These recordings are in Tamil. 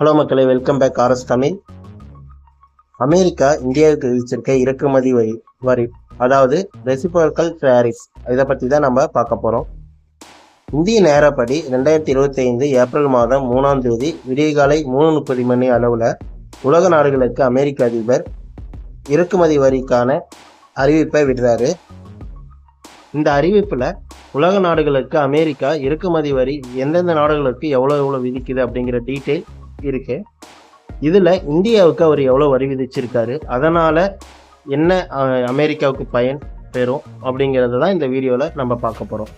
ஹலோ மக்களே welcome back RS Tamil. America இந்தியாவுக்கு விதிச்சிருக்க இறக்குமதி வரி வரி அதாவது ரெசிபோக்கல் டேரிஸ் இதை பற்றி தான் நம்ம பார்க்க போகிறோம் இந்திய நேரப்படி ரெண்டாயிரத்தி இருபத்தி ஐந்து ஏப்ரல் மாதம் மூணாம் தேதி விடியகாலை மூணு முப்பது மணி அளவில் உலக நாடுகளுக்கு அமெரிக்க அதிபர் இறக்குமதி வரிக்கான அறிவிப்பை விடுறாரு. இந்த அறிவிப்பில் உலக நாடுகளுக்கு அமெரிக்கா இறக்குமதி வரி எந்தெந்த நாடுகளுக்கு எவ்வளோ எவ்வளோ விதிக்குது அப்படிங்கிற டீட்டெயில் இருக்கு. இதில் இந்தியாவுக்கு அவர் எவ்வளோ வரி விதிச்சிருக்காரு? அதனால் என்ன அமெரிக்காவுக்கு பயன் பெறும் அப்படிங்கிறது தான் இந்த வீடியோவில் நம்ம பார்க்க போகிறோம்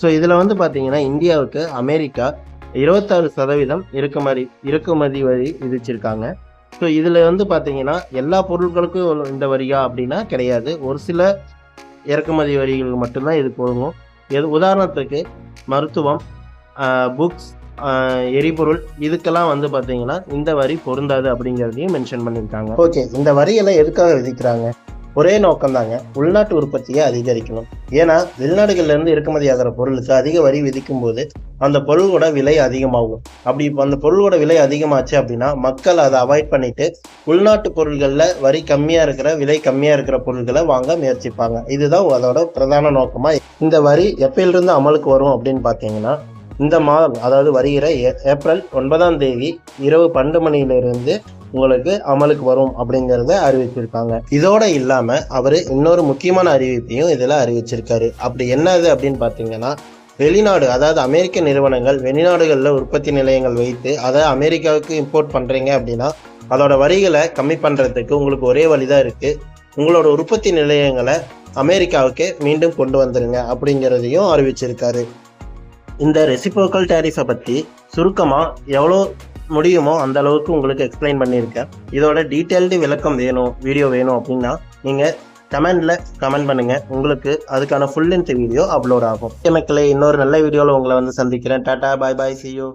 ஸோ இதில் வந்து பார்த்தீங்கன்னா இந்தியாவுக்கு அமெரிக்கா இருபத்தாறு சதவீதம் இறக்குமதி இறக்குமதி வரி விதிச்சிருக்காங்க. ஸோ இதில் வந்து பார்த்தீங்கன்னா எல்லா பொருட்களுக்கும் இந்த வரியா அப்படின்னா கிடையாது. ஒரு சில இறக்குமதி வரிகளுக்கு மட்டும்தான் இது போகும் எது உதாரணத்துக்கு மருத்துவம் புக்ஸ் எரிபொருள் இதுக்கெல்லாம் வந்து பார்த்தீங்கன்னா இந்த வரி பொருந்தாது அப்படிங்கிறதையும் மென்ஷன் பண்ணியிருக்காங்க. ஓகே இந்த வரியெல்லாம் எதுக்காக விதிக்கிறாங்க? ஒரே நோக்கம் தாங்க உள்நாட்டு உற்பத்தியை அதிகரிக்கணும். ஏன்னா வெளிநாடுகள்ல இருந்து இறக்குமதி ஆகிற பொருளுக்கு அதிக வரி விதிக்கும் போது அந்த பொருளோட விலை அதிகமாகும். அப்படி இப்போ அந்த பொருளோட விலை அதிகமாச்சு அப்படின்னா மக்கள் அதை அவாய்ட் பண்ணிட்டு உள்நாட்டு பொருள்களில் வரி கம்மியாக இருக்கிற விலை கம்மியாக இருக்கிற பொருட்களை வாங்க முயற்சிப்பாங்க. இதுதான் அதோட பிரதான நோக்கமாக இந்த வரி எப்பயிலிருந்து அமலுக்கு வரும் அப்படின்னு பார்த்தீங்கன்னா இந்த மாதம் அதாவது வருகிற ஏ- ஏப்ரல் ஒன்பதாம் தேதி இரவு பன்னெண்டு மணியிலிருந்து உங்களுக்கு அமலுக்கு வரும் அப்படிங்கிறத அறிவிச்சிருக்காங்க. இதோட இல்லாம அவர் இன்னொரு முக்கியமான அறிவிப்பையும் இதில் அறிவிச்சிருக்காரு. அப்படி என்னது அப்படின்னு பார்த்தீங்கன்னா வெளிநாடு அதாவது அமெரிக்க நிறுவனங்கள் வெளிநாடுகளில் உற்பத்தி நிலையங்கள் வைத்து அதை அமெரிக்காவுக்கு இம்போர்ட் பண்ணுறீங்க அப்படின்னா அதோட வரிகளை கம்மி பண்ணுறதுக்கு உங்களுக்கு ஒரே வழி தான் இருக்குது உங்களோட உற்பத்தி நிலையங்களை அமெரிக்காவுக்கு மீண்டும் கொண்டு வந்துருங்க அப்படிங்கிறதையும் அறிவிச்சிருக்காரு. இந்த ரெசிபோக்கல் டேரிஃபை பற்றி சுருக்கமாக எவ்வளோ முடியுமோ அந்த அளவுக்கு உங்களுக்கு எக்ஸ்பிளைன் பண்ணியிருக்கேன். இதோட டீட்டெயில்டு விளக்கம் வேணும் வீடியோ வேணும் அப்படின்னா நீங்கள் கமெண்டில் கமெண்ட் பண்ணுங்கள் உங்களுக்கு அதுக்கான ஃபுல் லென்த் வீடியோ அப்லோட் ஆகும். மக்களே இன்னொரு நல்ல வீடியோவில் உங்களை வந்து சந்திக்கிறேன். டாடா பாய் பாய் சியூ